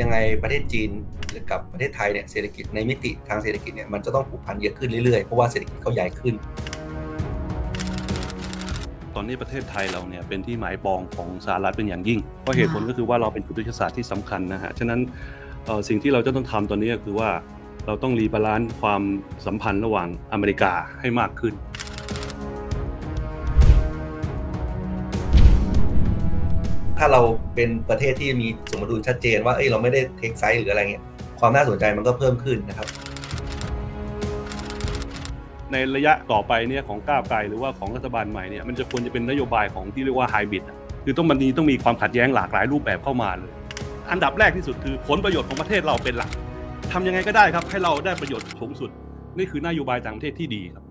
ยังไงประเทศจีนกับประเทศไทยเนี่ยเศรษฐกิจในมิติทางเศรษฐกิจเนี่ยมันจะต้องผูกพันเยอะขึ้นเรื่อยๆ เพราะว่าเศรษฐกิจเขาใหญ่ขึ้น ตอนนี้ประเทศไทยเราเนี่ยเป็นที่หมายปองของสหรัฐเป็นอย่างยิ่ง เพราะเหตุผลก็คือว่าเราเป็นยุทธศาสตร์ที่สำคัญนะฮะ ฉะนั้นสิ่งที่เราจะต้องทำตอนนี้ก็คือว่าเราต้องรีบาลานซ์ความสัมพันธ์ระหว่างอเมริกาให้มากขึ้น ถ้าเราเป็นประเทศที่มีสมดุลชัดเจนว่าเอ้ยเราไม่ได้เทคไซส์หรืออะไรเงี้ยความน่าสนใจมันก็เพิ่มขึ้นนะครับ ในระยะต่อไปเนี่ยของก้าวไกลหรือว่าของรัฐบาลใหม่เนี่ยมันจะควรจะเป็นนโยบายของที่เรียกว่าไฮบริดคือต้องมันมีต้องมีความขัดแย้งหลากหลายรูปแบบเข้ามาเลย อันดับแรกที่สุดคือผลประโยชน์ของประเทศเราเป็นหลักทำยังไงก็ได้ครับให้เราได้ประโยชน์สูงสุด นี่คือนโยบายต่างประเทศที่ดีครับ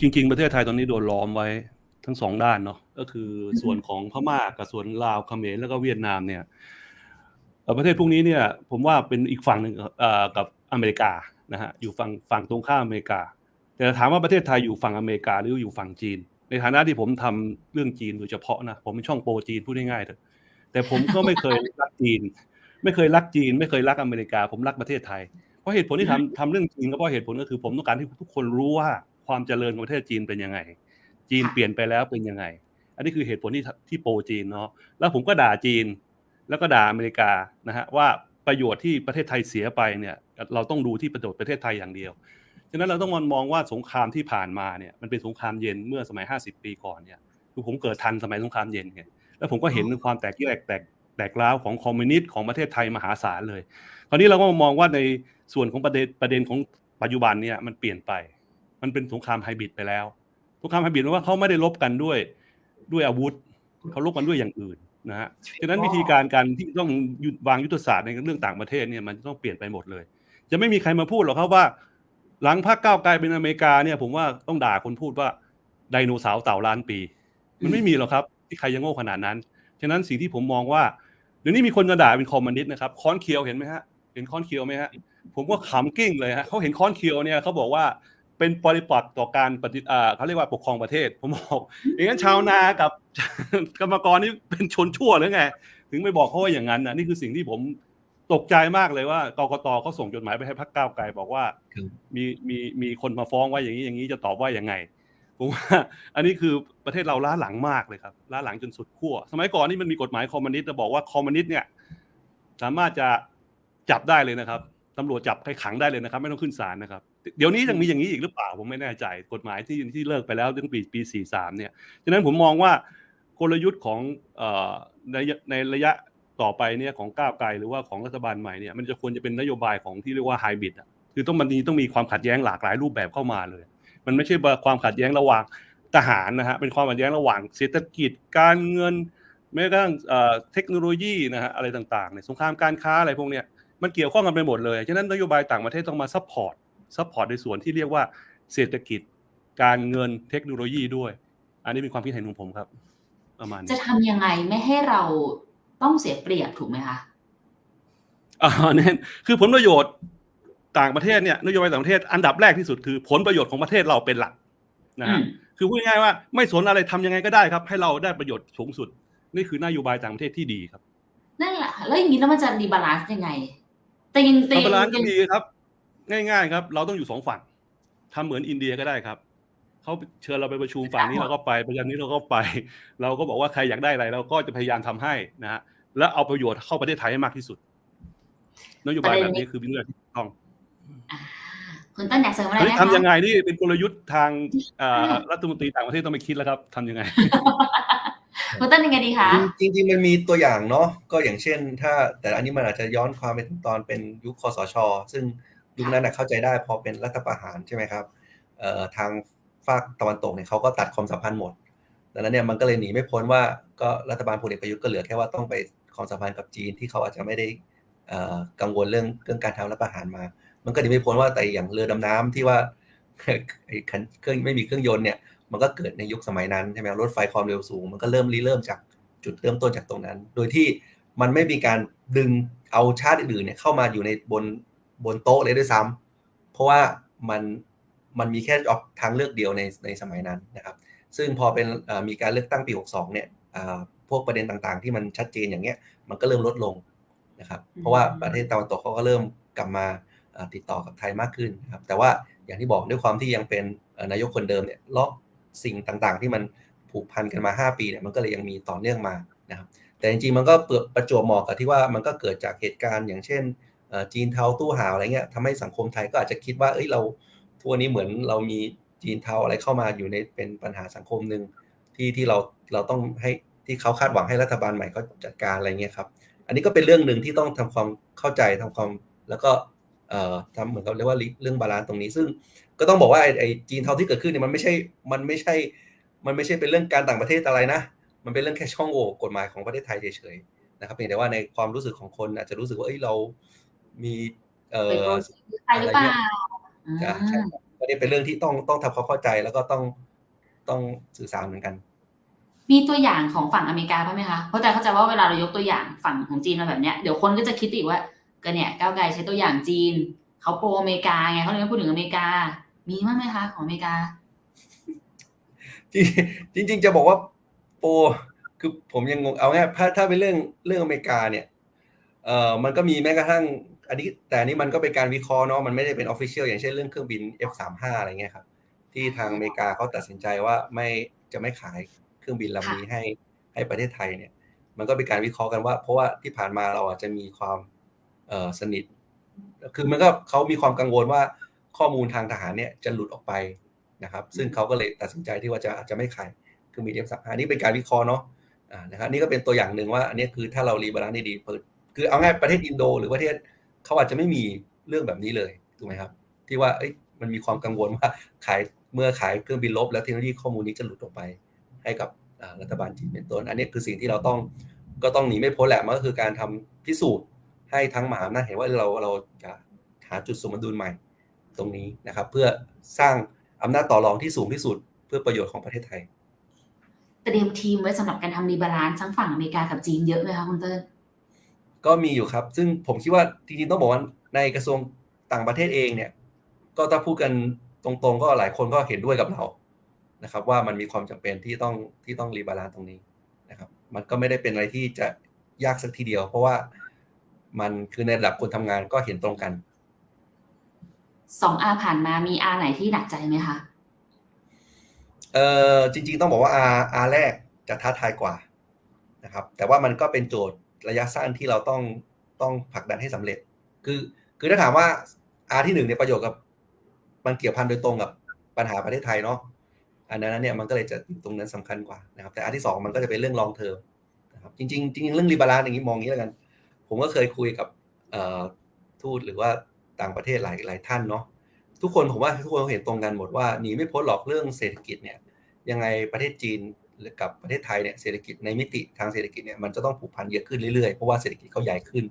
จริง ๆ ประเทศไทยตอนนี้โดนล้อมไว้ทั้งสองด้านเนาะก็คือส่วนของพม่ากับส่วนลาวเขมรแล้วก็เวียดนามเนี่ยประเทศพวกนี้เนี่ย ผมว่าเป็นอีกฝั่งหนึ่งกับอเมริกานะฮะอยู่ฝั่งฝั่งตรงข้ามอเมริกา แต่ถามว่าประเทศไทยอยู่ฝั่งอเมริกาหรืออยู่ฝั่งจีน ในฐานะที่ผมทำเรื่องจีนโดยเฉพาะนะผมเป็นช่องโปรจีนพูดง่ายๆเถอะแต่ผมก็ไม่เคยรักจีน ไม่เคยรักจีน ไม่เคยรักอเมริกา ผมรักประเทศไทยเพราะเหตุผลที่ทำทำเรื่องจีนก็เพราะเหตุผลก็คือ ผมต้องการให้ทุกคนรู้ว่า ความเจริญของประเทศจีนเป็นยังไง จีนเปลี่ยนไปแล้วเป็นยังไง อันนี้คือเหตุผลที่ที่โปรจีนเนาะแล้วผมก็ด่าจีน แล้วก็ด่าอเมริกานะฮะว่าประโยชน์ที่ประเทศไทยเสียไปเนี่ย เราต้องดูที่ประโยชน์ประเทศไทยอย่างเดียวฉะนั้นเราต้องมองว่าสงครามที่ผ่านมาเนี่ยมันเป็นสงครามเย็นเมื่อสมัย 50 ปีก่อนเนี่ยคือผมเกิดทันสมัยสงครามเย็นไงแล้วผมก็เห็นความแตกแยกแตกแตกร้าวของคอมมิวนิสต์ของประเทศไทยมหาศาลเลย คราวนี้เราก็มามองว่าในส่วนของประเด็นประเด็นของปัจจุบันเนี่ยมันเปลี่ยนไป มันเป็นสงครามไฮบริดไปแล้วสงครามไฮบริดแปลว่าเขาไม่ได้ลบกันด้วยด้วยอาวุธเขาลบกันด้วยอย่างอื่นนะฮะฉะนั้นวิธีการการที่ต้องวางยุทธศาสตร์ในเรื่องต่างประเทศเนี่ยมันต้องเปลี่ยนไปหมดเลย จะไม่มีใครมาพูดหรอกครับว่า หลังพรรคก้าวไกลเป็นอเมริกาเนี่ย ผมว่าต้องด่าคนพูดว่าไดโนเสาร์เต่าล้านปี มันไม่มีหรอกครับ ที่ใครจะโง่ขนาดนั้น ฉะนั้นสิ่งที่ผมมองว่าเดี๋ยวนี้มีคนจะด่าเป็นคอมมิวนิสต์นะครับค้อนเคียวเห็นไหมฮะเห็นค้อนเคียวไหมฮะผมก็ขำกิ้งเลยฮะเขาเห็นค้อนเคียวเนี่ยเขาบอกว่า เป็นปริปักษ์ต่อการปฏิอ่าเขาเรียกว่าปกครองประเทศ ผมบอกอย่างนั้นชาวนากับกรรมกรนี่เป็นชนชั่วหรือไง ถึงไม่บอกเขาว่าอย่างนั้นนะนี่คือสิ่งที่ผมตกใจมากเลยว่ากกตเขาส่งจดหมายไปให้พรรคก้าวไกลบอกว่าครับมีมีมีคนมาฟ้องว่าอย่างนี้อย่างนี้จะตอบว่ายังไงผมว่าอันนี้คือประเทศเราล้าหลังมากเลยครับล้าหลังจนสุดขั้วสมัยก่อนนี่มันมีกฎหมายคอมมิวนิสต์จะบอกว่าคอมมิวนิสต์เนี่ย สามารถจะจับได้เลยนะครับตำรวจจับให้ขังได้เลยนะครับ ไม่ต้องขึ้นศาลนะครับ เดี๋ยวนี้ยังมีอย่างนี้อีกหรือเปล่าผมไม่แน่ใจกฎหมายที่ที่เลิกไปแล้วตั้งปีปีสี่สามเนี่ยฉะนั้นผมมองว่ากลยุทธ์ของในในระยะต่อไปเนี่ยของก้าวไกลหรือว่าของรัฐบาลใหม่เนี่ยมันจะควรจะเป็นนโยบายของที่เรียกว่าไฮบริดอะคือต้องมันีต้องมีความขัดแย้งหลากหลายรูปแบบเข้ามาเลย มันไม่ใช่ความขัดแย้งระหว่างทหารนะฮะเป็นความขัดแย้งระหว่างเศรษฐกิจการเงินแม้กระทั่งเอ่อเทคโนโลยีนะฮะอะไรต่างๆเนี่ยสงครามการค้าอะไรพวกเนี้ยมันเกี่ยวข้องกันไปหมดเลยฉะนั้นนโยบายต่างประเทศต้องมาซัพพอร์ต ซัพพอร์ตในส่วนที่เรียกว่าเศรษฐกิจ การเงินเทคโนโลยีด้วย อันนี้เป็นความคิดเห็นของผมครับ ประมาณนี้จะทำยังไงไม่ให้เราต้องเสียเปรียบถูกไหมคะอ่าแน่นคือผลประโยชน์ต่างประเทศเนี่ยนโยบายต่างประเทศอันดับแรกที่สุดคือ ผลประโยชน์ของประเทศเราเป็นหลักนะอืฮะมคือพูดง่ายๆว่าไม่สนอะไรทำยังไงก็ได้ครับ ให้เราได้ประโยชน์สูงสุด นี่คือนโยบายต่างประเทศที่ดีครับนั่นแหละค่ะแล้วอย่างนี้แล้วมันจะรีบาลานซ์ยังไงแต่ยังแต่รัยัฐงบาลก็ยังดีครับ ง่าย ๆ ครับ เราต้องอยู่สองฝั่งทำเหมือนอินเดียก็ได้ครับเขาเชิญเราไปประชุมฝั่งนี้เราก็ไปประชุมนี้เราก็ไป เราก็บอกว่าใครอยากได้อะไรเราก็จะพยายามทำให้นะฮะแล้วเอาประโยชน์เข้าประเทศไทยให้มากที่สุด นโยบายแบบนี้คือเป็นเรื่องที่ถูกต้องอ่าคุณต้นอยากเสริมอะไรตอนไหมนี้คะทำยังไงนี่เป็นกลยุทธ์ทางเอ่อรัฐมนตรีต่างประเทศต้องไปคิดแล้วครับทำยังไงคุณต้นยังไงดีคะจริงๆมันมีตัวอย่างเนาะก็อย่างเช่น ถ้าแต่อันนี้มันอาจจะย้อนความไปถึงตอนเป็นยุคคอสช ซึ่ง ยุคนั้นนะเข้าใจได้พอเป็นรัฐประหารใช่ไหมครับทางฝากตะวันตกเนี่ยเขาก็ตัดความสัมพันธ์หมดดังนั้นเนี่ยมันก็เลยหนีไม่พ้นว่าก็รัฐบาลพลเอกประยุทธ์ก็เหลือแค่ว่าต้องไปความสัมพันธ์กับจีนที่เขาอาจจะไม่ได้กังวลเรื่องเรื่องการทำรัฐประหารมา มันก็หนีไม่พ้นว่าแต่อย่างเรือดำน้ำที่ว่าไอ้เครื่องไม่มีเครื่องยนต์เนี่ยมันก็เกิดในยุคสมัยนั้นใช่ไหมรถไฟความเร็วสูง มันก็เริ่มริเริ่มจากจุดเริ่มต้นจากตรงนั้น โดยที่มันไม่มีการดึงเอาชาติอื่นเนี่ยเข้ามาอยู่ในบน บนโต๊ะเลยด้วยซ้ำเพราะว่ามันมันมีแค่ออกทางเลือกเดียวในในสมัยนั้นนะครับ ซึ่งพอเป็นเอ่อมีการเลือกตั้งปี 62 เนี่ยอ่าพวกประเด็นต่างๆ ที่มันชัดเจนอย่างเงี้ยมันก็เริ่มลดลงนะครับ เพราะว่าประเทศตะวันตกเขาก็เริ่มกลับมาเอ่อติดต่อกับไทยมากขึ้นนะครับ แต่ว่าอย่างที่บอกด้วยความที่ยังเป็นเอ่อนายกคนเดิมเนี่ยล็อกสิ่งต่างๆ ที่มันผูกพันกันมา 5 ปีเนี่ยมันก็เลยยังมีต่อเนื่องมานะครับ แต่จริงๆมันก็เปิดประจวบเหมาะกับที่ว่ามันก็เกิดจากเหตุการณ์อย่างเช่นเอ่อ จีนเทาตู้ห่าวอะไรเงี้ยทำให้สังคมไทยก็อาจจะคิดว่าเอ้ยเราทัวนี้เหมือนเรามีจีนเทาอะไรเข้ามาอยู่ในเป็นปัญหาสังคมหนึ่งที่ที่เราเราต้องให้ที่เขาคาดหวังให้รัฐบาลใหม่เขาจัดการอะไรเงี้ยครับ อันนี้ก็เป็นเรื่องหนึ่งที่ต้องทำความเข้าใจทำความแล้วก็เอ่อทำเหมือนกับเรียกว่าเรื่องบาลานซ์ตรงนี้ ซึ่งก็ต้องบอกว่าไอ้ไอ้จีนเทาที่เกิดขึ้นเนี่ยมันไม่ใช่มันไม่ใช่มันไม่ใช่เป็นเรื่องการต่างประเทศอะไรนะ มันเป็นเรื่องแค่ช่องโหว่กฎหมายของประเทศไทยเฉยๆนะครับเพียงแต่ว่าในความรู้สึกของคนอาจจะรู้สึกว่าเอ้ยเรา มีเอ่เป็นอโปรเจกต์ไทยหรือเปล่าอ่าอ่าใช่ครับก็นี่เป็นเรื่องที่ต้องต้องทำความเข้าใจแล้วก็ต้องต้องสื่อสารเหมือนกัน มีตัวอย่างของฝั่งอเมริกาบ้างไหมคะ เพราะแต่เข้าใจว่าเวลาเรายกตัวอย่างฝั่งของจีนมาแบบเนี้ยเดี๋ยวคนก็จะคิดอีกว่าก็เนี่ยก้าวไกลใช้ตัวอย่างจีนเขาโปรอเมริกาไงเขาเลยไม่พูดถึงอเมริกา มีบ้างไหมคะของอเมริกาจริงจริงๆจะบอกว่าโปรคือผมยังงงเอาง่ายถ้าถ้าเป็นเรื่องเรื่องอเมริกาเนี่ยเอ่อมันก็มีแม้กระทั่ง อันนี้แต่อันนี้มันก็เป็นการวิเคราะห์เนาะมันไม่ได้เป็นออฟฟิเชียลอย่างเช่นเรื่องเครื่องบิน F35 อะไรเงี้ยครับ ที่ทางอเมริกาเขาตัดสินใจว่าไม่จะไม่ขายเครื่องบินลำนี้ให้ให้ประเทศไทยเนี่ย มันก็เป็นการวิเคราะห์กันว่า เพราะว่าที่ผ่านมาเราอาจจะมีความเอ่อสนิท คือมันก็เขามีความกังวลว่าข้อมูลทางทหารเนี่ยจะหลุดออกไปนะครับ ซึ่งเขาก็เลยตัดสินใจที่ว่าจะอาจจะไม่ขายเครื่องบิน F35 อันนี้เป็นการวิเคราะห์เนาะอ่านะครับนี่ก็เป็นตัวอย่างหนึ่งว่า อันนี้คือถ้าเรารีบาลานซ์ได้ดีเปิดคือเอาง่ายประเทศอินโด หรือประเทศ เขาอาจจะไม่มีเรื่องแบบนี้เลยถูกไหมครับ ที่ว่ามันมีความกังวลว่าขายเมื่อขายเครื่องบินลบ แล้วเทคโนโลยีข้อมูลนี้จะหลุดออกไปให้กับรัฐบาลจีนเป็นต้น อันนี้คือสิ่งที่เราต้องก็ต้องหนีไม่พ้นแหละมันก็คือการทำพิสูจน์ให้ทั้งมหาอำนาจเห็นว่าเราเราจะหาจุดสมดุลใหม่ตรงนี้นะครับ เพื่อสร้างอำนาจต่อรองที่สูงที่สุดเพื่อประโยชน์ของประเทศไทยเตรียมทีมไว้สำหรับการทำรีบาลานซ์ทั้งฝั่งอเมริกากับจีนเยอะไหมคะคุณเติ้ล ก็มีอยู่ครับ ซึ่งผมคิดว่าจริงๆต้องบอกว่าในกระทรวงต่างประเทศเองเนี่ย ก็ถ้าพูดกันตรงๆ ก็หลายคนก็เห็นด้วยกับเรานะครับ ว่ามันมีความจำเป็นที่ต้องที่ต้องรีบาลานซ์ตรงนี้นะครับ มันก็ไม่ได้เป็นอะไรที่จะยากสักทีเดียว เพราะว่ามันคือในระดับคนทำงานก็เห็นตรงกันสองอาผ่านมามีอาไหนที่หนักใจไหมคะเอ่อจริง ๆ ต้องบอกว่า R R แรกจะท้าทายกว่านะครับ แต่ว่ามันก็เป็นโจทย์ ระยะสั้นที่เราต้องต้องผลักดันให้สำเร็จ คือคือถ้าถามว่า R ที่หนึ่งเนี่ยประโยชน์กับ มันเกี่ยวพันโดยตรงกับปัญหาประเทศไทยเนาะอันนั้นเนี่ยมันก็เลยจะตรงนั้นสำคัญกว่านะครับ แต่ R ที่สองมันก็จะเป็นเรื่อง long term นะครับจริงๆจริงๆเรื่องรีบาลานซ์อย่างนี้มองอย่างนี้แล้วกัน ผมก็เคยคุยกับทูตหรือว่าต่างประเทศหลายหลายท่านเนาะทุกคนผมว่าทุกคนเห็นตรงกันหมดว่าหนีไม่พ้นหรอกเรื่องเศรษฐกิจเนี่ยยังไงประเทศจีน หรือกับประเทศไทยเนี่ยเศรษฐกิจในมิติทางเศรษฐกิจเนี่ยมันจะต้องผูกพันเยอะขึ้นเรื่อยๆเพราะว่าเศรษฐกิจเขาใหญ่ขึ้น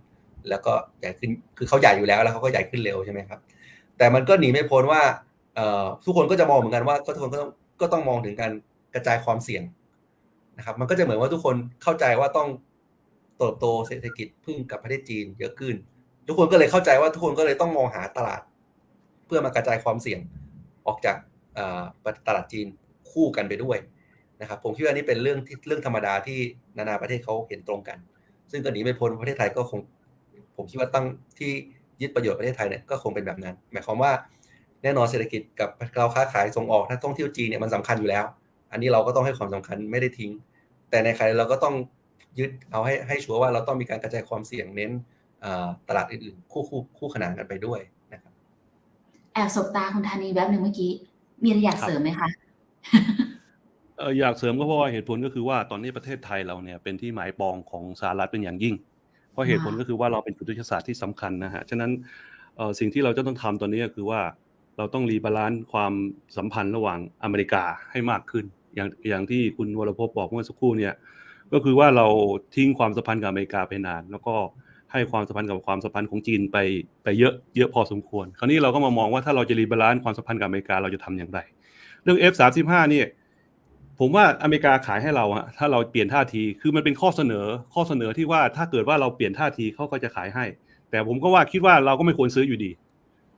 แล้วก็ใหญ่ขึ้นคือเขาใหญ่อยู่แล้วแล้วเขาก็ใหญ่ขึ้นเร็วใช่ไหมครับแต่มันก็หนีไม่พ้นว่าทุกคนก็จะมองเหมือนกันว่าก็ทุกคนก็ต้องก็ต้องมองถึงการกระจายความเสี่ยงนะครับ มันก็จะเหมือนว่าทุกคนเข้าใจว่าต้องเติบโตเศรษฐกิจพึ่งกับประเทศจีนเยอะขึ้น ทุกคนก็เลยเข้าใจว่าทุกคนก็เลยต้องมองหาตลาด เพื่อมากระจายความเสี่ยงออกจากตลาดจีนคู่กันไปด้วย นะครับผมคิดว่านี่เป็นเรื่องที่เรื่องธรรมดาที่นานาประเทศเขาเห็นตรงกัน ซึ่งก็หนีไม่พ้นประเทศไทยก็คง ผมคิดว่าตั้งที่ยึดประโยชน์ประเทศไทยเนี่ยก็คงเป็นแบบนั้น หมายความว่าแน่นอนเศรษฐกิจกับเราค้าขายส่งออกถ้าท่องเที่ยวจีนเนี่ยมันสำคัญอยู่แล้ว อันนี้เราก็ต้องให้ความสำคัญไม่ได้ทิ้ง แต่ในใครเราก็ต้องยึดเอาให้ให้ชัวร์ว่าเราต้องมีการกระจายความเสี่ยงเน้นตลาดอื่นๆคู่คู่คู่ขนานกันไปด้วยนะครับแอบสบตาคุณธานีแวบหนึ่งเมื่อกี้ มีอะไรอยากครับเสริมไหมคะ เอออยากเสริมก็เพราะว่าเหตุผลก็คือว่าตอนนี้ประเทศไทยเราเนี่ยเป็นที่หมายปองของสหรัฐเป็นอย่างยิ่ง เพราะเหตุผลก็คือว่าเราเป็นจุดยุทธศาสตร์ที่สำคัญนะฮะฉะนั้นสิ่งที่เราจะต้องทำตอนนี้ก็คือว่าเราต้องรีบาลานซ์ความสัมพันธ์ระหว่างอเมริกาให้มากขึ้น อย่างอย่างที่คุณวรพจน์บอกเมื่อสักครู่เนี่ยก็คือว่าเราทิ้งความสัมพันธ์กับอเมริกาไปนาน แล้วก็ให้ความสัมพันธ์กับความสัมพันธ์ของจีนไปไปเยอะเยอะพอสมควร คราวนี้เราก็มามองว่าถ้าเราจะรีบาลานซ์ความสัมพันธ์กับอเมริกาเราจะทำอย่างไร เรื่อง F35 เนี่ย ผมว่าอเมริกาขายให้เราอะถ้าเราเปลี่ยนท่าทีคือมันเป็นข้อเสนอข้อเสนอที่ว่าถ้าเกิดว่าเราเปลี่ยนท่าทีเขาก็จะขายให้ แต่ผมก็ว่าคิดว่าเราก็ไม่ควรซื้ออยู่ดี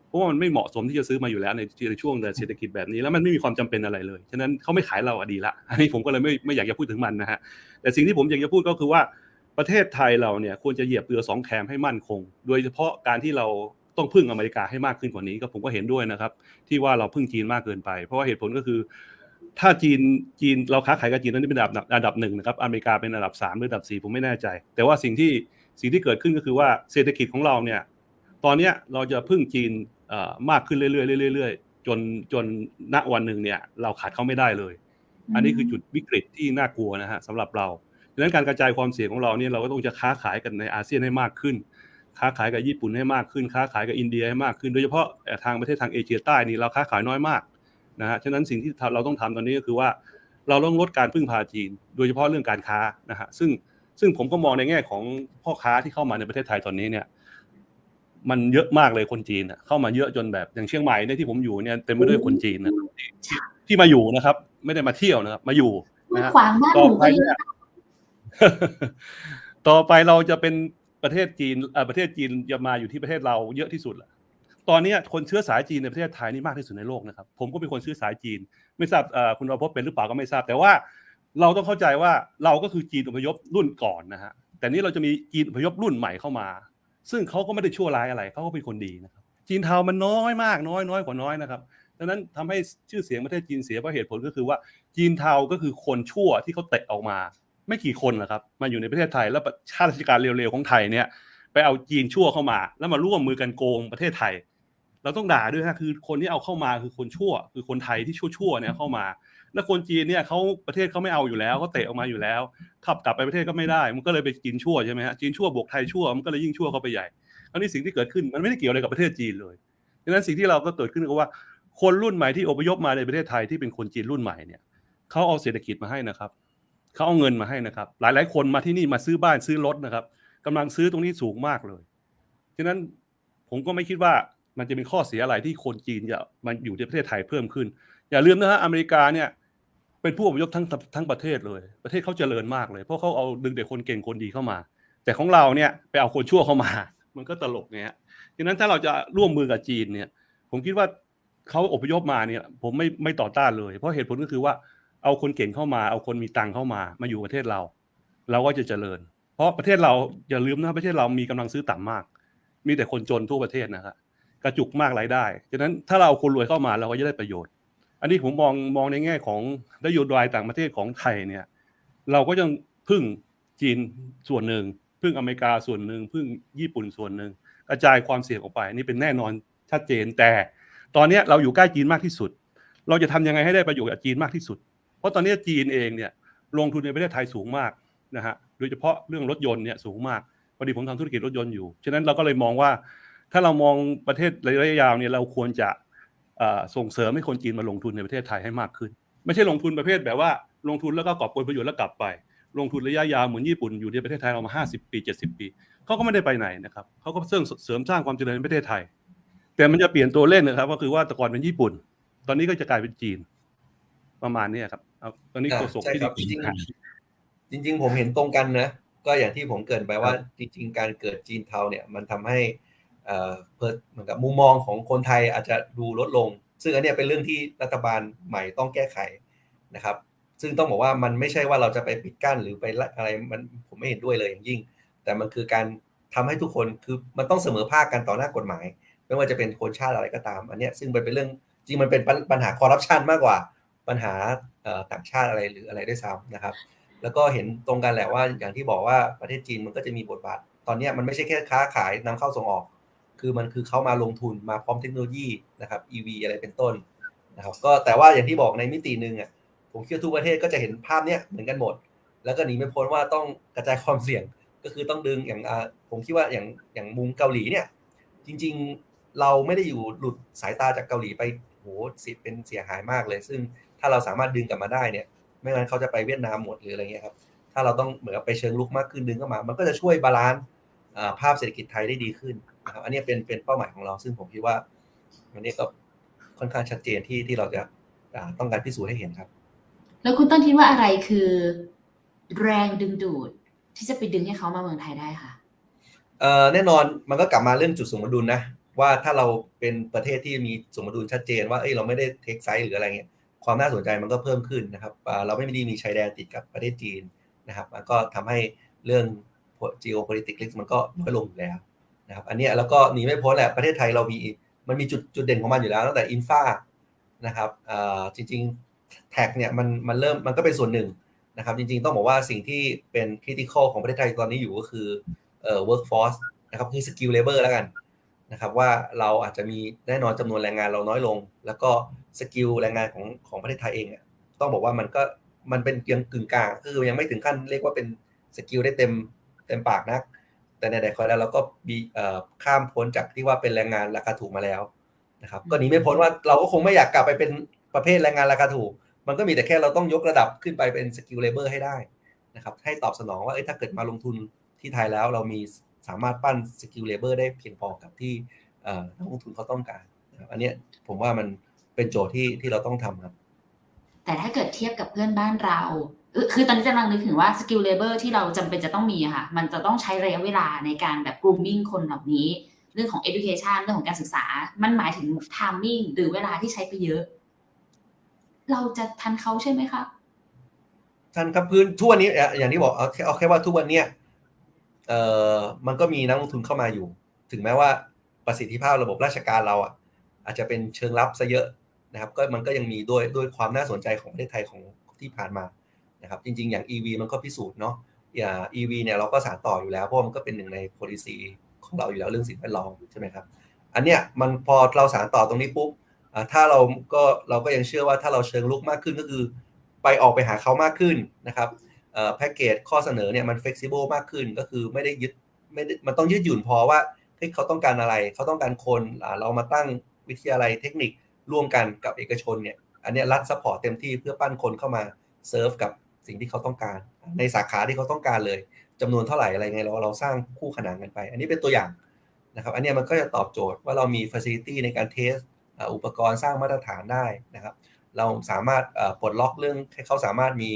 เพราะว่ามันไม่เหมาะสมที่จะซื้อมาอยู่แล้วในในช่วงเศรษฐกิจแบบนี้แล้วมันไม่มีความจำเป็นอะไรเลยฉะนั้นเขาไม่ขายเราอดีละอันนี้ผมก็เลยไม่ไม่อยากจะพูดถึงมันนะฮะแต่สิ่งที่ผมอยากจะพูดก็คือว่าประเทศไทยเราเนี่ยควรจะเหยียบเรือสองแคมให้มั่นคง โดยเฉพาะการที่เราต้องพึ่งอเมริกาให้มากขึ้นกว่านี้ก็ผมก็เห็นด้วยนะครับ ที่ว่าเราพึ่งจีนมากเกินไป เพราะว่าเหตุผลก็คือ ถ้าจีนจีนเราค้าขายกับจีนนั้นเป็นอันดับอันดับหนึ่งนะครับอเมริกาเป็นอันดับสามหรืออันดับสี่ผมไม่แน่ใจ แต่ว่าสิ่งที่สิ่งที่เกิดขึ้นก็คือว่าเศรษฐกิจของเราเนี่ยตอนเนี้ยเราจะพึ่งจีนเอ่อมากขึ้นเรื่อยๆเรื่อยๆจนจนณวันหนึ่งเนี่ยเราขาดเขาไม่ได้เลย อันนี้คือจุดวิกฤตที่น่ากลัวนะฮะสำหรับเราดังนั้นการกระจายความเสี่ยงของเราเนี่ยเราก็ต้องจะค้าขายกันในอาเซียนให้มากขึ้น ค้าขายกับญี่ปุ่นให้มากขึ้น ค้าขายกับอินเดียให้มากขึ้น โดยเฉพาะทางประเทศทางเอเชียใต้นี่เราค้าขายน้อยมาก นะฮะฉะนั้นสิ่งที่เราต้องทำตอนนี้ก็คือว่าเราต้องลดการพึ่งพาจีน โดยเฉพาะเรื่องการค้านะฮะซึ่งซึ่งผมก็มองในแง่ของพ่อค้าที่เข้ามาในประเทศไทยตอนนี้เนี่ยมันเยอะมากเลยคนจีนเข้ามาเยอะจนแบบอย่างเชียงใหม่เนี่ยที่ผมอยู่เนี่ยเต็มไปด้วยคนจีนนะครับที่ที่มาอยู่นะครับ ไม่ได้มาเที่ยวนะครับมาอยู่นะฮะขวางบ้านหต่อนูไปก็เยเนี่ยอะต่อไปเราจะเป็นประเทศจีนเอ่อประเทศจีนจะมาอยู่ที่ประเทศเราเยอะที่สุดละ ตอนนี้คนเชื้อสายจีนในประเทศไทยนี่มากที่สุดในโลกนะครับ ผมก็เป็นคนเชื้อสายจีน ไม่ทราบคุณรพเป็นหรือเปล่าก็ไม่ทราบ แต่ว่าเราต้องเข้าใจว่าเราก็คือจีนอพยพรุ่นก่อนนะฮะแต่นี้เราจะมีจีนอพยพรุ่นใหม่เข้ามา ซึ่งเขาก็ไม่ได้ชั่วร้ายอะไรเขาก็เป็นคนดีนะครับจีนเทามันน้อยมากน้อยน้อยกว่าน้อยนะครับดังนั้นทำให้ชื่อเสียงประเทศจีนเสียเพราะเหตุผลก็คือว่าจีนเทาก็คือคนชั่วที่เขาเตะออกมา ไม่กี่คนหรอกครับมาอยู่ในประเทศไทยแล้วชาติราชการเร็วๆของไทยเนี่ยไปเอาจีนชั่วเข้ามา แล้วมาร่วมมือกันโกงประเทศไทย เราต้องด่าด้วยฮะคือคนที่เอาเข้ามาคือคนชั่ว คือคนไทยที่ชั่วๆเนี่ยเข้ามา แล้วคนจีนเนี่ยเขาประเทศเขาไม่เอาอยู่แล้วเขาเตะออกมาอยู่แล้ว ขับกลับไปประเทศก็ไม่ได้ มันก็เลยไปจีนชั่วใช่ไหมฮะจีนชั่วบวกไทยชั่วมันก็เลยยิ่งชั่วเข้าไปใหญ่อันนี้สิ่งที่เกิดขึ้นมันไม่ได้เกี่ยวอะไรกับประเทศจีนเลยดังนั้นสิ่งที่เราก็เกิดขึ้นก็ว่า คนรุ่นใหม่ที่อพยพมาในประเทศไทยที่เป็นคนจีนรุ่นใหม่เนี่ยเขาเอาเศรษฐกิจมาให้นะครับเขาเอาเงินมาให้นะครับ หลายๆ คนมาที่นี่มาซื้อบ้านซื้อรถนะครับกำลังซื้อตรงนี้สูงมากเลยฉะนั้นผมก็ไม่คิดว่า มันจะเป็นข้อเสียอะไรที่คนจีนจะมาอยู่ในประเทศไทยเพิ่มขึ้น อย่าลืมนะฮะอเมริกาเนี่ย เป็นผู้อพยพทั้งทั้งประเทศเลย ประเทศเขาเจริญมากเลย เพราะเขาเอาดึงเด็กคนเก่งคนดีเข้ามา แต่ของเราเนี่ยไปเอาคนชั่วเข้ามา มันก็ตลกไงฮะดังนั้นถ้าเราจะร่วมมือกับจีนเนี่ย ผมคิดว่าเขาอพยพมาเนี่ย ผมไม่ไม่ต่อต้านเลย เพราะเหตุผลก็คือว่าเอาคนเก่งเข้ามา เอาคนมีตังเข้ามา มาอยู่ประเทศเรา เราก็จะเจริญ เพราะประเทศเราอย่าลืมนะประเทศเรามีกำลังซื้อต่ำมาก มีแต่คนจนทั่วประเทศนะครับ กระจุกมากรายได้ฉะนั้นถ้าเราคนรวยเข้ามาเราก็จะได้ประโยชน์ อันนี้ผมมองมองในแง่ของนโยบายต่างประเทศของไทยเนี่ย เราก็ยังพึ่งจีนส่วนหนึ่ง พึ่งอเมริกาส่วนหนึ่ง พึ่งญี่ปุ่นส่วนหนึ่งกระจายความเสี่ยงออกไป นี่เป็นแน่นอนชัดเจนแต่ ตอนนี้เราอยู่ใกล้จีนมากที่สุด เราจะทำยังไงให้ได้ประโยชน์จากจีนมากที่สุด เพราะตอนนี้จีนเองเนี่ยลงทุนในประเทศไทยสูงมากนะฮะโดยเฉพาะเรื่องรถยนต์เนี่ยสูงมากพอดีผมทำธุรกิจรถยนต์อยู่ฉะนั้นเราก็เลยมองว่า ถ้าเรามองประเทศระยะยาวเนี่ยเราควรจะส่งเสริมให้คนจีนมาลงทุนในประเทศไทยให้มากขึ้น ไม่ใช่ลงทุนประเภทแบบว่าลงทุนแล้วก็กอบโกยประโยชน์แล้วกลับไป ลงทุนระยะยาวเหมือนญี่ปุ่นอยู่ในประเทศไทยเรามา50 ปี 70 ปีเขาก็ไม่ได้ไปไหนนะครับเขาก็เสริมเสริมสร้างความเจริญในประเทศไทย แต่มันจะเปลี่ยนตัวเล่นนะครับ ก็คือว่าแต่ก่อนเป็นญี่ปุ่น ตอนนี้ก็จะกลายเป็นจีน ประมาณนี้ครับตอนนี้โฆษกใช่ที่ครับดีจริงๆจริงๆผมเห็นตรงกันนะก็อย่างที่ผมเกรินไปว่าจริง ๆ การเกิดจีนเทาเนี่ยมันทำให้ เหมือนกับมุมมองของคนไทยอาจจะดูลดลง ซึ่งอันนี้เป็นเรื่องที่รัฐบาลใหม่ต้องแก้ไขนะครับ ซึ่งต้องบอกว่ามันไม่ใช่ว่าเราจะไปปิดกั้นหรือไปอะไรมันผมไม่เห็นด้วยเลยอย่างยิ่ง แต่มันคือการทำให้ทุกคนคือมันต้องเสมอภาคกันต่อหน้ากฎหมาย ไม่ว่าจะเป็นคนชาติอะไรก็ตาม อันนี้ซึ่งมันเป็นเรื่องจริงมันเป็นปัญหาคอร์รัปชันมากกว่าปัญหาต่างชาติอะไรหรืออะไรด้วยซ้ำนะครับ แล้วก็เห็นตรงกันแหละว่าอย่างที่บอกว่าประเทศจีนมันก็จะมีบทบาท ตอนนี้มันไม่ใช่แค่ค้าขายนำเข้าส่งออก คือมันคือเขามาลงทุนมาพร้อมเทคโนโลยีนะครับ EV อะไรเป็นต้นนะครับก็แต่ว่าอย่างที่บอกในมิติหนึ่งอะผมคิดว่าทุกประเทศก็จะเห็นภาพเนี้ยเหมือนกันหมด แล้วก็หนีไม่พ้นว่าต้องกระจายความเสี่ยงก็คือต้องดึงอย่างผมคิดว่าอย่างอย่างมุมเกาหลีเนี่ยจริง ๆเราไม่ได้อยู่หลุดสายตาจากเกาหลีไปโหสิเป็นเสียหายมากเลย ซึ่งถ้าเราสามารถดึงกลับมาได้เนี่ย ไม่งั้นเขาจะไปเวียดนามหมดหรืออะไรเงี้ยครับถ้าเราต้องเหมือนไปเชิงลุกมากขึ้นดึงเข้ามา มันก็จะช่วยบาลานซ์ภาพเศรษฐกิจไทยได้ดีขึ้น นะครับอันนี้เป็นเป็นเป้าหมายของเราซึ่งผมคิดว่าอันนี้ก็ค่อนข้างชัดเจนที่ที่เราจะต้องการพิสูจน์ให้เห็นครับ แล้วคุณต้นคิดว่าอะไรคือแรงดึงดูดที่จะไปดึงให้เขามาเมืองไทยได้ค่ะเอ่อแน่นอนมันก็กลับมาเรื่องจุดสมดุลนะว่าถ้าเราเป็นประเทศที่มีสมดุลชัดเจน ว่าเอ้ยเราไม่ได้เทคไซส์หรืออะไรเงี้ยความน่าสนใจมันก็เพิ่มขึ้นนะครับอ่าเราไม่ได้มีชายแดนติดกับประเทศจีนนะครับมันก็ทำให้เรื่อง geopolitics risk มันก็น้อยลงอยู่แล้ว นะครับอันนี้แล้วก็หนีไม่พ้นแหละประเทศไทยเรามีมันมีจุดจุดเด่นของมันอยู่แล้วตั้งแต่อินฟานะครับจริงๆแท็กเนี่ยมันมันเริ่มมันก็เป็นส่วนหนึ่งนะครับจริงๆต้องบอกว่าสิ่งที่เป็นคริติคอลของประเทศไทยตอนนี้อยู่ก็คือเอ่อ workforce นะครับคือ skill labor แล้วกันนะครับว่าเราอาจจะมีแน่นอนจำนวนแรงงานเราน้อยลง แล้วก็สกิลแรงงานของของประเทศไทยเองอะต้องบอกว่ามันก็มันเป็นยังกึ่งกลางคือยังไม่ถึงขั้นเรียกว่าเป็นสกิลได้เต็มเต็มปากนัก แต่ในใดๆคอยแล้วเราก็มีเอ่อข้ามพ้นจากที่ว่าเป็นแรงงานราคาถูกมาแล้วนะครับก็หนีไม่พ้นว่าเราก็คงไม่อยากกลับไปเป็นประเภทแรงงานราคาถูก มันก็มีแต่แค่เราต้องยกระดับขึ้นไปเป็นสกิลเลเบอร์ให้ได้นะครับให้ตอบสนองว่าเอ้ยถ้าเกิดมาลงทุนที่ไทยแล้วเรามีสามารถปั้นสกิลเลเบอร์ได้เพียงพอกับที่เอ่อนักลงทุนเขาต้องการนะครับอันเนี้ยผมว่ามันเป็นโจทย์ที่ที่เราต้องทำครับ แต่ถ้าเกิดเทียบกับเพื่อนบ้านเราเออ คือตอนนี้กำลังนึกถึงว่าสกิลเลเบอร์ที่เราจำเป็นจะต้องมีค่ะ มันจะต้องใช้ระยะเวลาในการแบบ grooming คนเหล่านี้ เรื่องของ education เรื่องของการศึกษา มันหมายถึง timing หรือเวลาที่ใช้ไปเยอะ เราจะทันเขาใช่ไหมคะท่านครับพื้นทุกวันนี้อย่างที่บอกเอาแค่เอาแค่ว่าทุกวันเนี้ยเอ่อมันก็มีนักลงทุนเข้ามาอยู่ ถึงแม้ว่าประสิทธิภาพระบบราชการเราอะ อาจจะเป็นเชิงลับซะเยอะนะครับ ก็มันก็ยังมีด้วยด้วยความน่าสนใจของประเทศไทยของที่ผ่านมา นะครับจริงๆ อย่าง EV มันก็พิสูจน์เนาะอย่าง EV เนี่ยเราก็สานต่ออยู่แล้วเพราะมันก็เป็นหนึ่งใน policy ของเราอยู่แล้วเรื่องสิ่งแวดล้อมใช่ไหมครับอันเนี้ยมันพอเราสานต่อตรงนี้ปุ๊บถ้าเราก็เราก็ยังเชื่อว่าถ้าเราเชิงลุกมากขึ้นก็คือไปออกไปหาเขามากขึ้นนะครับแพ็กเกจข้อเสนอเนี่ยมัน flexible มากขึ้นก็คือไม่ได้ยึดไม่ได้มันต้องยืดหยุ่นพอว่าเฮ้ยเขาต้องการอะไร เขาต้องการคนเรามาตั้งวิทยาลัยเทคนิคร่วมกันกับเอกชนเนี่ยอันเนี้ยรัฐซัพพอร์ตเต็มที่เพื่อปั้นคนเข้ามาเซิร์ฟกับ สิ่งที่เขาต้องการ ในสาขาที่เขาต้องการเลยจำนวนเท่าไหร่อะไรไงเราเราสร้างคู่ขนานกันไป อันนี้เป็นตัวอย่างนะครับอันเนี้ยมันก็จะตอบโจทย์ว่าเรามี facility ในการเทสอุปกรณ์สร้างมาตรฐานได้นะครับ เราสามารถปลดล็อกเรื่องให้เขาสามารถมี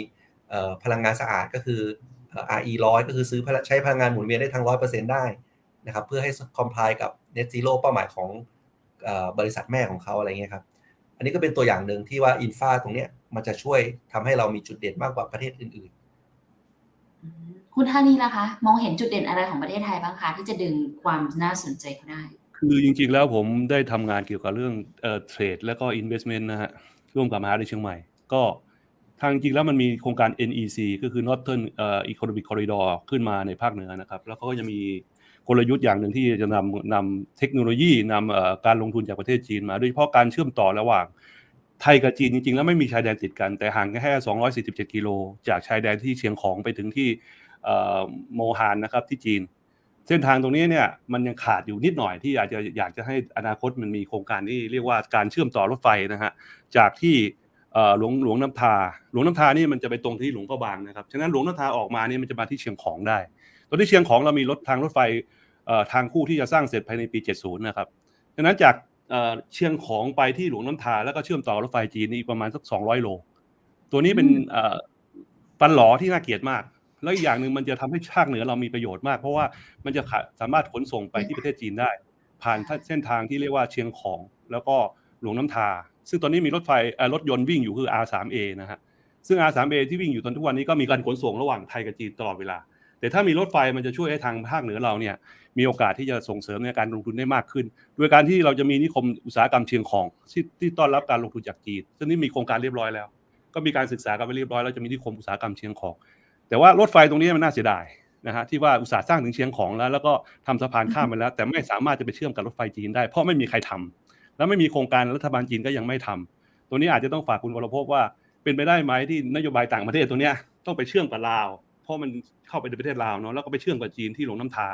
พลังงานสะอาดก็คือเออ RE ร้อยก็คือซื้อใช้พลังงานหมุนเวียนได้ทั้งร้อยเปอร์เซ็นต์ได้นะครับเพื่อให้ comply กับ net zero เป้าหมายของบริษัทแม่ของเขาอะไรเงี้ยครับ อันนี้ก็เป็นตัวอย่างหนึ่งที่ว่าอินฟาตรงเนี้ย มันจะช่วยทำให้เรามีจุดเด่นมากกว่าประเทศอื่นอืมคุณท่านี้นะคะ มองเห็นจุดเด่นอะไรของประเทศไทยบ้างคะที่จะดึงความน่าสนใจเขาได้ คือจริงๆแล้วผมได้ทำงานเกี่ยวกับเรื่องเอ่อเทรดและก็ investment นะฮะร่วมกับมหาวิทยาลัยเชียงใหม่ ก็ทางจริงแล้วมันมีโครงการ NEC ก็คือ Northern เอ่อ Economic Corridor ขึ้นมาในภาคเหนือนะครับ แล้วเขาก็จะมีกลยุทธ์อย่างหนึ่งที่จะนำนำเทคโนโลยีนำเอ่อการลงทุนจากประเทศจีนมา โดยเฉพาะการเชื่อมต่อระหว่าง ไทยกับจีนจริงๆ แล้วไม่มีชายแดนติดกัน แต่ห่างแค่ 247 กิโล จากชายแดนที่เชียงของไปถึงที่โมฮานนะครับที่จีน เส้นทางตรงนี้เนี่ยมันยังขาดอยู่นิดหน่อยที่อาจจะอยากจะให้อนาคตมันมีโครงการที่เรียกว่าการเชื่อมต่อรถไฟนะฮะจากที่หลวงหลวงน้ำทา หลวงน้ำทานี่มันจะไปตรงที่หลวงพระบางนะครับ ฉะนั้นหลวงน้ำทาออกมาเนี่ยมันจะมาที่เชียงของได้ ตอนที่เชียงของเรามีรถทางรถไฟทางคู่ที่จะสร้างเสร็จภายในปี 70 นะครับ ฉะนั้นจาก เอ่อเชียงของไปที่หลวงน้ำทาแล้วก็เชื่อมต่อรถไฟจีนนี่ประมาณสัก200โล ตัวนี้เป็นอืมเอ่อฟันหลอที่น่าเกลียดมาก แล้วอีกอย่างหนึ่งมันจะทำให้ภาคเหนือเรามีประโยชน์มาก เพราะว่ามันจะขาสามารถขนส่งไปที่ประเทศจีนได้ ผ่านเส้นทางที่เรียกว่าเชียงของแล้วก็หลวงน้ำทา ซึ่งตอนนี้มีรถไฟเอ่อรถยนต์วิ่งอยู่คือ R3A นะฮะซึ่ง R3A ที่วิ่งอยู่ตอนทุกวันนี้ก็มีการขนส่งระหว่างไทยกับจีนตลอดเวลา แต่ถ้ามีรถไฟมันจะช่วยให้ทางภาคเหนือเราเนี่ยมีโอกาสที่จะส่งเสริมในการลงทุนได้มากขึ้น โดยการที่เราจะมีนิคมอุตสาหกรรมเชียงของที่ที่ต้อนรับการลงทุนจากจีนซึ่งนี่มีโครงการเรียบร้อยแล้ว ก็มีการศึกษากันไปเรียบร้อยแล้วจะมีนิคมอุตสาหกรรมเชียงของ แต่ว่ารถไฟตรงนี้มันน่าเสียดายนะฮะที่ว่าอุตสาห์สร้างถึงเชียงของแล้ว แล้วก็ทำสะพานข้ามไปแล้ว แต่ไม่สามารถจะไปเชื่อมกับรถไฟจีนได้เพราะไม่มีใครทำแล้วไม่มีโครงการรัฐบาลจีนก็ยังไม่ทำตัวนี้อาจจะต้องฝากคุณวรพจน์ว่า เป็นไปได้ไหมที่นโยบายต่างประเทศตัวเนี้ยต้องไปเชื่อมกับลาว เพราะมันเข้าไปในประเทศลาวเนาะแล้วก็ไปเชื่อมกับจีนที่หลวงน้ำทา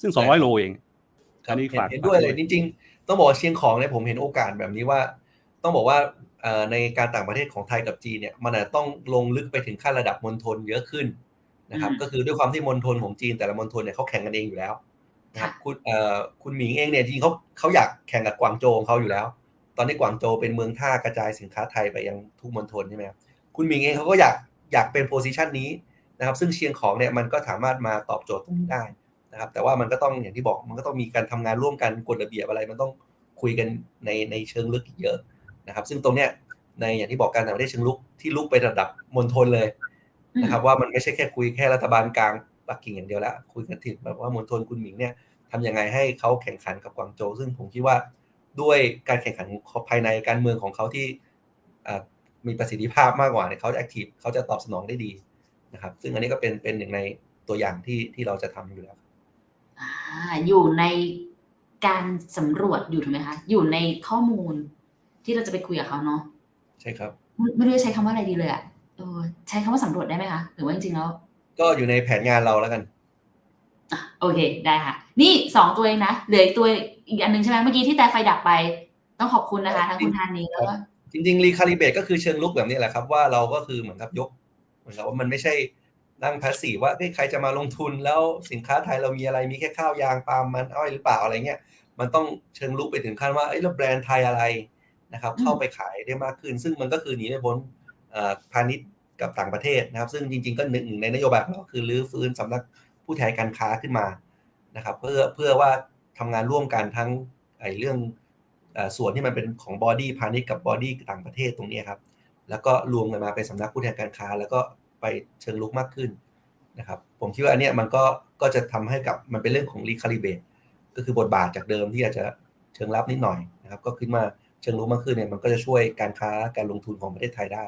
ซึ่ง200โลเองๆครับอันนี้เห็นฝากเห็นด้วยเลยฝากจริง ๆ ต้องบอกว่าเชียงของเนี่ยผมเห็นโอกาสแบบนี้ว่า ต้องบอกว่าเอ่อในการต่างประเทศของไทยกับจีนเนี่ยมันอาจจะต้องลงลึกไปถึงขั้นระดับมณฑลเยอะขึ้นนะครับอืมก็คือด้วยความที่มณฑลของจีนแต่ละมณฑลเนี่ยเขาแข่งกันเองอยู่แล้วนะครับค่ะคุณเอ่อคุณหมิงเองเนี่ยจริงๆเขาเขาอยากแข่งกับกวางโจวของเขาอยู่แล้ว ตอนนี้กวางโจวเป็นเมืองท่ากระจายสินค้าไทยไปยังทุกมณฑลใช่ไหมครับคุณหมิงเองเขาก็อยากอยากเป็นโพซิชันนี้ นะครับ ซึ่งเชียงของเนี่ยมันก็สามารถมาตอบโจทย์ตรงนี้ได้นะครับ แต่ว่ามันก็ต้องอย่างที่บอกมันก็ต้องมีการทำงานร่วมกันกฎระเบียบอะไร มันต้องคุยกันในในเชิงลึกอีกเยอะนะครับ ซึ่งตรงเนี้ยในอย่างที่บอกการต่างประเทศเชิงลุกที่ลุกไประดับมณฑลเลยนะครับ ว่ามันไม่ใช่แค่คุยแค่รัฐบาลกลางปักกิ่งอย่างเดียวแล้วคุยกันถึงแบบว่ามณฑลคุณหมิงเนี่ยทำยังไงให้เขาแข่งขันกับกวางโจวซึ่งผมคิดว่าด้วยการแข่งขันภายในการเมืองของเขาที่อ่ามีประสิทธิภาพมากกว่าเนี่ยเขาจะแอคทีฟเขาจะตอบสนองได้ดี นะครับ ซึ่งอันนี้ก็เป็นเป็นหนึ่งในตัวอย่างที่ที่เราจะทำอยู่แล้วอ่าอยู่ในการสำรวจอยู่ถูกไหมคะอยู่ในข้อมูลที่เราจะไปคุยกับเขาเนาะใช่ครับ ไม่ไม่รู้จะใช้คำว่าอะไรดีเลยอะเออใช้คำว่าสำรวจได้ไหมคะหรือว่าจริงๆแล้ว ก็อยู่ในแผนงานเราแล้วกันอะโอเคได้ค่ะ นี่สองตัวเองนะเหลืออีกตัวอีกอันหนึ่งใช่ไหมเมื่อกี้ที่แต่ไฟดับไป ต้องขอบคุณนะคะทั้งคุณธานีแล้วก็จริงๆรีคาลิเบตก็คือเชิงลุกแบบนี้แหละครับ ว่าเราก็คือเหมือนกับยก เหมือนกับว่ามันไม่ใช่นั่งพาสีว่าใครจะมาลงทุนแล้วสินค้าไทยเรามีอะไรมีแค่ข้าวยางปาล์มมันอ้อยหรือเปล่าอะไรเงี้ยมันต้องเชิงลุกไปถึงขั้นว่าเอ้ยแล้วแบรนด์ไทยอะไรนะครับเข้าไปขายได้มากขึ้น ซึ่งมันก็คือหนีไม่พ้นพาณิชย์กับต่างประเทศนะครับ ซึ่งจริง ๆ ก็หนึ่งในนโยบายของเราคือรื้อฟื้นสำนักผู้แทนการค้าขึ้นมานะครับ เพื่อเพื่อว่าทำงานร่วมกันทั้งไอ้เรื่องส่วนที่มันเป็นของบอดี้พาณิชย์กับบอดี้ต่างประเทศตรงนี้ครับ แล้วก็รวมกันมาเป็นสำนักผู้แทนการค้า แล้วก็ไปเชิงลุกมากขึ้นนะครับ ผมคิดว่าอันเนี้ยมันก็ก็จะทำให้กับมันเป็นเรื่องของรีคาลิเบตก็คือบทบาทจากเดิมที่อาจจะเชิงรับนิดหน่อยนะครับ ก็ขึ้นมาเชิงลุกมากขึ้นเนี่ยมันก็จะช่วยการค้าการลงทุนของประเทศไทยได้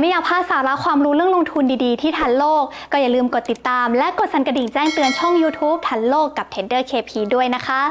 ไม่อยากพลาดสาระความรู้เรื่องลงทุนดีๆ ที่ทันโลก ก็อย่าลืมกดติดตาม และกดสั่นกระดิ่งแจ้งเตือนช่อง YouTube ทันโลกกับ Tender KP ด้วยนะคะ